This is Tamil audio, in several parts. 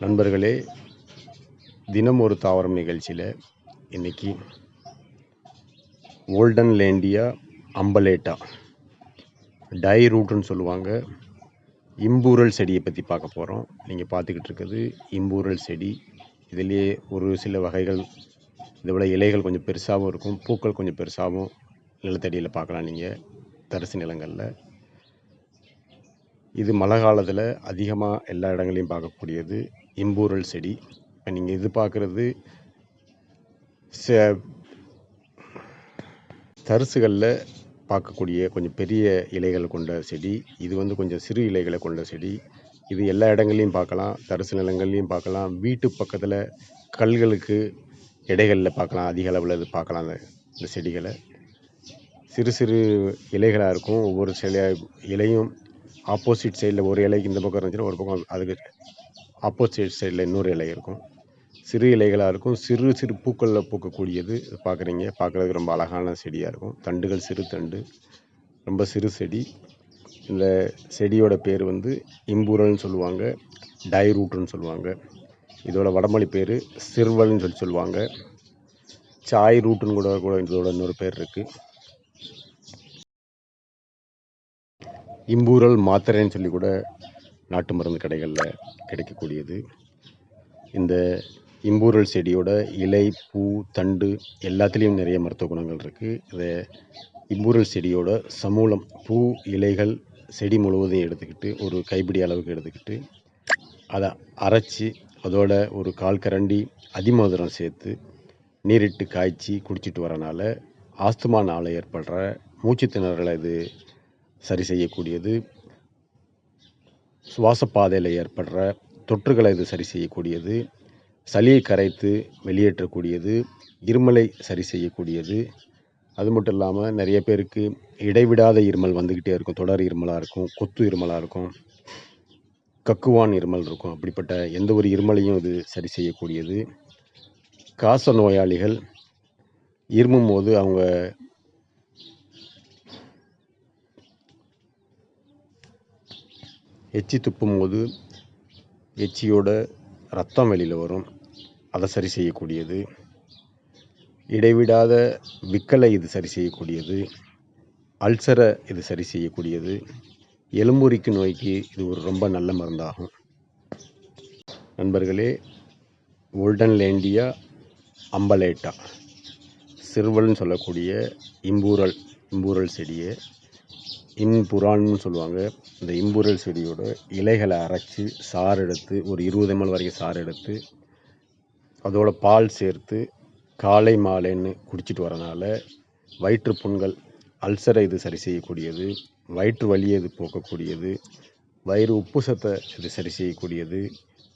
நண்பர்களே தினம் ஒரு தாவரம் நிகழ்ச்சியில் இன்னைக்கு ஓல்டன் லேண்டியா அம்பலேட்டா டை ரூட்டுன்னு சொல்லுவாங்க. இம்பூரல் செடியை பற்றி பார்க்க போகிறோம் நீங்கள் பார்த்துக்கிட்டு இருக்கிறது இம்பூரல் செடி. இதிலேயே ஒரு சில வகைகள் இதை விட இலைகள் கொஞ்சம் பெருசாகவும் இருக்கும். பூக்கள் கொஞ்சம் பெருசாகவும் நிலத்தடியில் பார்க்கலாம் நீங்கள் தரிசு நிலங்களில். இது மழை காலத்தில் அதிகமாக எல்லா இடங்களையும் பார்க்கக்கூடியது. இம்பூரல் செடி. நீங்கள் இது பார்க்குறது ச தரிசுகளில் பார்க்கக்கூடிய கொஞ்சம் பெரிய இலைகள் கொண்ட செடி இது வந்து கொஞ்சம் சிறு இலைகளை கொண்ட செடி. இது எல்லா இடங்கள்லையும் பார்க்கலாம் தரிசு நிலங்கள்லையும் பார்க்கலாம் வீட்டு பக்கத்தில் கல்களுக்கு இடைகளில் பார்க்கலாம் அதிக அளவில் இது பார்க்கலாம் அந்த இந்த செடிகளை. சிறு சிறு இலைகளாக இருக்கும் ஒவ்வொரு சில இலையும் ஆப்போசிட் சைடில் ஒரு இலைக்கு இந்த பக்கம் இருந்துச்சுன்னா ஒரு பக்கம் அதுக்கு ஆப்போசிட் சைடில் இன்னொரு இலை இருக்கும். சிறு இலைகளாக இருக்கும். சிறு சிறு பூக்களில் பூக்கக்கூடியது பார்க்குறீங்க. பார்க்குறதுக்கு ரொம்ப அழகான செடியாக இருக்கும். தண்டுகள் சிறு தண்டு ரொம்ப சிறு செடி. இந்த செடியோட பேர் வந்து இம்பூரல்னு சொல்லுவாங்க டைரூட்டுன்னு சொல்லுவாங்க. இதோட வடமொழி பேர் சிறுவல்னு சொல்லி சொல்லுவாங்க. சாய் ரூட்டுன்னு கூட கூட இதோட இன்னொரு பேர் இருக்குது இம்பூரல் மாத்திரைன்னு சொல்லி கூட நாட்டு மருந்து கடைகளில் கிடைக்கக்கூடியது. இந்த இம்பூரல் செடியோட இலை பூ தண்டு எல்லாத்துலேயும் நிறைய மருத்துவ குணங்கள் இருக்குது இதை இம்பூரல் செடியோட சமூலம் பூ இலைகள் செடி முழுவதையும் எடுத்துக்கிட்டு ஒரு கைப்பிடி அளவுக்கு எடுத்துக்கிட்டு அதை அரைச்சி அதோட ஒரு கால் கரண்டி அதிமதுரம் சேர்த்து நீரிட்டு காய்ச்சி குடிச்சிட்டு வரனால ஆஸ்துமானால் ஏற்படுற மூச்சு திணறலை இது சரி செய்யக்கூடியது. சுவாசப்பாதையில் ஏற்படுற தொற்றுகளை இது சரி செய்யக்கூடியது சளியை கரைத்து வெளியேற்றக்கூடியது இருமலை சரி செய்யக்கூடியது. அது மட்டும் இல்லாமல் நிறைய பேருக்கு இடைவிடாத இருமல் வந்துக்கிட்டே இருக்கும் தொடர் இருமலாக இருக்கும் கொத்து இருமலாக இருக்கும் கக்குவான் இருமல் இருக்கும். அப்படிப்பட்ட எந்த ஒரு இருமலையும் இது சரி செய்யக்கூடியது. காச நோயாளிகள் இருமும் போது அவங்க எச்சி துப்பும் போது எச்சியோட ரத்தம் வெளியில் வரும். அதை சரி செய்யக்கூடியது. இடைவிடாத விக்கலை இது சரி செய்யக்கூடியது. அல்சரை இது சரி செய்யக்கூடியது. எலும்புரிக்கு நோய்க்கு இது ஒரு ரொம்ப நல்ல மருந்தாகும். நண்பர்களே ஓல்டன் லேண்டியா அம்பலேட்டா. சிறுவல்னு சொல்லக்கூடிய இம்பூரல் இம்பூரல் செடியை இம்புரான்னு சொல்லுவாங்க. இந்த இம்புரல் செடியோட இலைகளை அரைச்சி சாறு எடுத்து ஒரு இருபது எம்எல் வரைக்கும் சாறு எடுத்து அதோட பால் சேர்த்து காலை மாலைன்னு குடிச்சிட்டு வரனால வயிற்று புண்கள் அல்சரை இது சரி செய்யக்கூடியது வயிற்று வலியை இது போக்கக்கூடியது வயிறு உப்பு சத்தை இது சரி செய்யக்கூடியது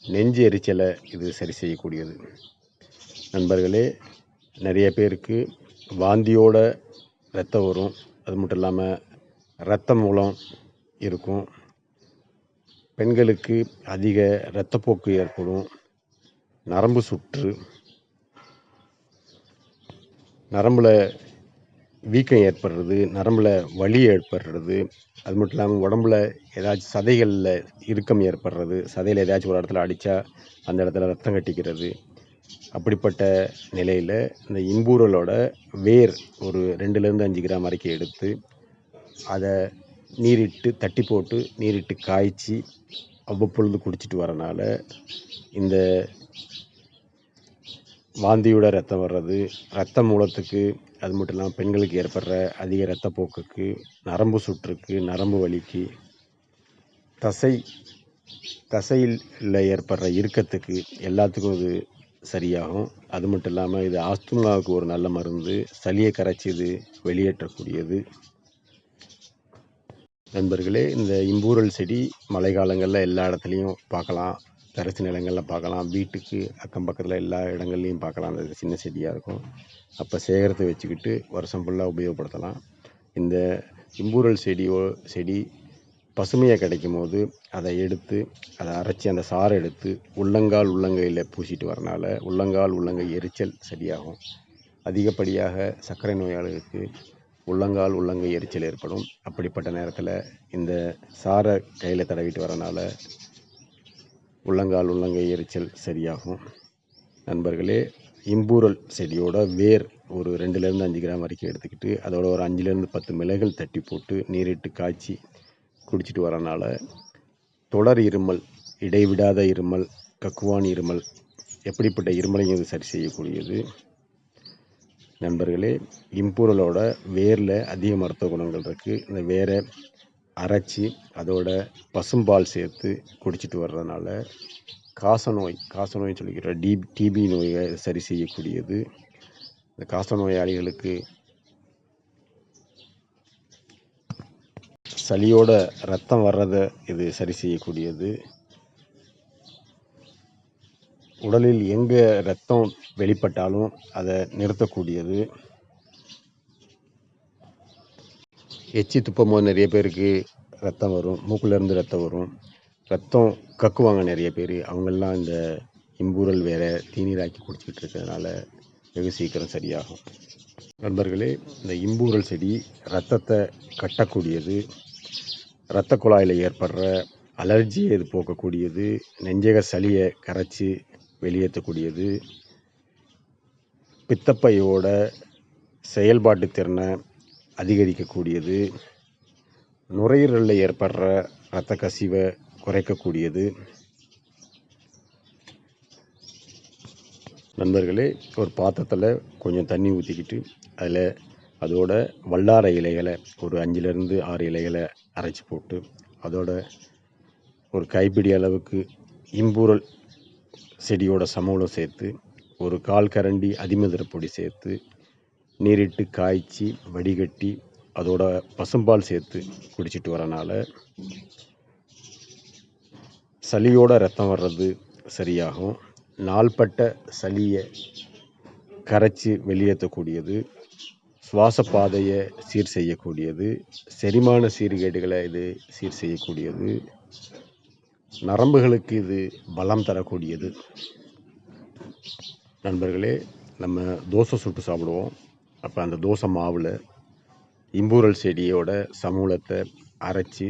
நெஞ்சு எரிச்சலை இது சரி செய்யக்கூடியது. நண்பர்களே நிறைய பேருக்கு வாந்தியோட ரத்தம் வரும். அது மட்டும் இல்லாமல் இரத்த மூலம் இருக்கும். பெண்களுக்கு அதிக இரத்தப்போக்கு ஏற்படும். நரம்பு சுற்று. நரம்பில் வீக்கம் ஏற்படுறது நரம்பில் வலி ஏற்படுறது. அது மட்டும் இல்லாமல் உடம்புல ஏதாச்சும் சதைகளில் இறுக்கம் ஏற்படுறது. சதையில் ஏதாச்சும் ஒரு இடத்துல அடித்தா அந்த இடத்துல ரத்தம் கட்டிக்கிறது. அப்படிப்பட்ட நிலையில் இந்த இம்பூரலோட வேர் ஒரு ரெண்டுலேருந்து அஞ்சு கிராம் வரைக்கும் எடுத்து அதை நீரிட்டு தட்டி போட்டு நீரிட்டு காய்ச்சி அவ்வப்பொழுது குடிச்சிட்டு வரனால இந்த வாந்தியோட ரத்தம் வர்றது ரத்த மூலத்துக்கு அது மட்டும் இல்லாமல் பெண்களுக்கு ஏற்படுற அதிக இரத்தப்போக்குக்கு நரம்பு சுற்றுக்கு நரம்பு வலிக்கு தசை தசையில் ஏற்படுற இறுக்கத்துக்கு எல்லாத்துக்கும் இது சரியாகும். அது மட்டும் இல்லாமல் இது ஆஸ்துமாவுக்கு ஒரு நல்ல மருந்து சளியை கரைச்சி இது வெளியேற்றக்கூடியது. நண்பர்களே இந்த இம்பூரல் செடி மழை காலங்களில் எல்லா இடத்துலையும் பார்க்கலாம். தரசு நிலங்களில் பார்க்கலாம். வீட்டுக்கு அக்கம் பக்கத்தில் எல்லா இடங்கள்லையும் பார்க்கலாம். அந்த சின்ன செடியாக இருக்கும். அப்போ சேகரத்தை வச்சுக்கிட்டு வருஷம் ஃபுல்லாக உபயோகப்படுத்தலாம். இந்த இம்பூரல் செடியோ செடி பசுமையாக கிடைக்கும் போது அதை எடுத்து அதை அரைச்சி அந்த சாறை எடுத்து உள்ளங்கால் உள்ளங்கையில் பூசிட்டு வரனால உள்ளங்கால் உள்ளங்கை எரிச்சல் சரியாகும் அதிகப்படியாக சர்க்கரை நோயாளிகளுக்கு உள்ளங்கால் உள்ளங்கை எரிச்சல் ஏற்படும். அப்படிப்பட்ட நேரத்தில் இந்த சாரை கையில் தடவிட்டு வரனால உள்ளங்கால் உள்ளங்கை எரிச்சல் சரியாகும். நண்பர்களே இம்பூரல் செடியோட வேர் ஒரு ரெண்டுலேருந்து அஞ்சு கிராம் வரைக்கும் எடுத்துக்கிட்டு அதோட ஒரு அஞ்சுலேருந்து பத்து மிளகுகள் தட்டி போட்டு நீரிட்டு காய்ச்சி குடிச்சிட்டு வரனால தொடர் இருமல் இடைவிடாத இருமல் கக்குவான் இருமல் எப்படிப்பட்ட இருமலையும் இது சரி செய்யக்கூடியது. நண்பர்களே இம்பூரலோட வேரில் அதிக மருத்துவ குணங்கள் இருக்குது இந்த வேரை அரைச்சி அதோட பசும்பால் சேர்த்து குடிச்சிட்டு வர்றதுனால காசநோய் காசநோய் சொல்லிக்கிற டி டிபி நோயை சரி செய்யக்கூடியது. இந்த காச நோயாளிகளுக்கு சளியோட ரத்தம் வர்றதை இது சரி செய்யக்கூடியது. உடலில் எங்கே ரத்தம் வெளிப்பட்டாலும் அதை நிறுத்தக்கூடியது. எச்சி துப்பும் போது நிறைய பேருக்கு ரத்தம் வரும். மூக்குலேருந்து ரத்தம் வரும். ரத்தம் கக்குவாங்க நிறைய பேர். அவங்கெல்லாம் இந்த இம்பூரல் வேற தீநீராக்கி குடிச்சிக்கிட்டு இருக்கிறதுனால வெகு சீக்கிரம் சரியாகும். நண்பர்களே இந்த இம்பூரல் செடி ரத்தத்தை கட்டக்கூடியது. இரத்த குழாயில் ஏற்படுற அலர்ஜியை இது போக்கக்கூடியது. நெஞ்சக சளியை கரைச்சி வெளியேற்றக்கூடியது. பித்தப்பையோட செயல்பாட்டு திறனை அதிகரிக்கக்கூடியது. நுரையீரலில் ஏற்படுற இரத்த கசிவை குறைக்கக்கூடியது. நண்பர்களே ஒரு பாத்திரத்தில் கொஞ்சம் தண்ணி ஊற்றிக்கிட்டு அதில் அதோட வல்லார இலைகளை ஒரு அஞ்சுலேருந்து ஆறு இலைகளை அரைச்சி போட்டு அதோட ஒரு கைப்பிடி அளவுக்கு இம்பூரல் செடியோட சமூலம் சேர்த்து ஒரு கால் கரண்டி அதிமதுரை பொடி சேர்த்து நீரிட்டு காய்ச்சி வடிகட்டி அதோட பசும்பால் சேர்த்து குடிச்சிட்டு வரனால சளியோட ரத்தம் வர்றது சரியாகும். நாள்பட்ட சளியை கரைச்சி வெளியேற்றக்கூடியது சுவாச பாதையை சீர் செய்யக்கூடியது செரிமான சீர்கேடுகளை இது சீர் செய்யக்கூடியது. நரம்புகளுக்கு இது பலம் தரக்கூடியது. நண்பர்களே நம்ம தோசை சுட்டு சாப்பிடுவோம். அப்போ அந்த தோசை மாவில் இம்பூரல் செடியோட சமூலத்தை அரைச்சி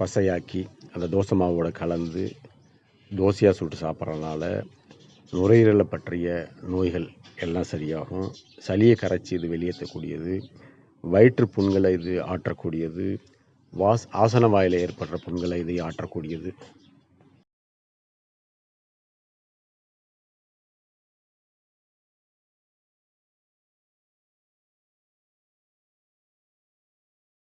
பசையாக்கி அந்த தோசை மாவோட கலந்து தோசையாக சுட்டு சாப்பிட்றதுனால நுரையீரலை பற்றிய நோய்கள் எல்லாம் சரியாகும். சளியை கரைச்சி இது வெளியேற்றக்கூடியது. வயிற்று புண்களை இது ஆற்றக்கூடியது. வாஸ் ஆசன வாயில் ஏற்படுற புண்களை இது ஆற்றக்கூடியது.